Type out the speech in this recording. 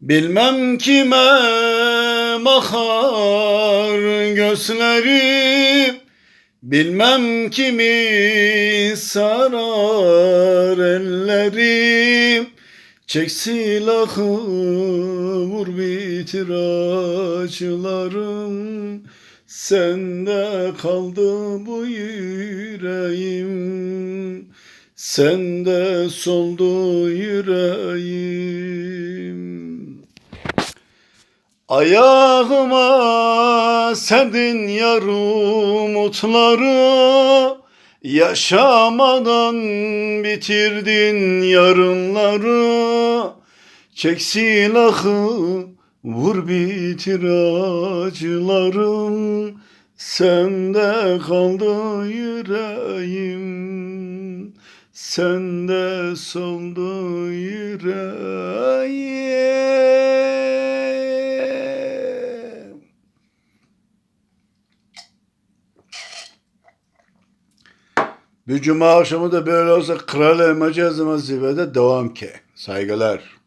Bilmem kime bakar gözlerim. Bilmem kimi sarar ellerim. Çek silahı vur bitir acılarım. Sende kaldı bu yüreğim. Sende soldu yüreğim Ayağıma serdin yar umutları Yaşamadan bitirdin yarınları. Çek silahı vur bitir acılarım. Sende kaldı yüreğim Sende soldu yüreğim Bir cuma akşamı da böyle olsa Kral Elmacı Yazı Vazife'de devam ki. Saygılar.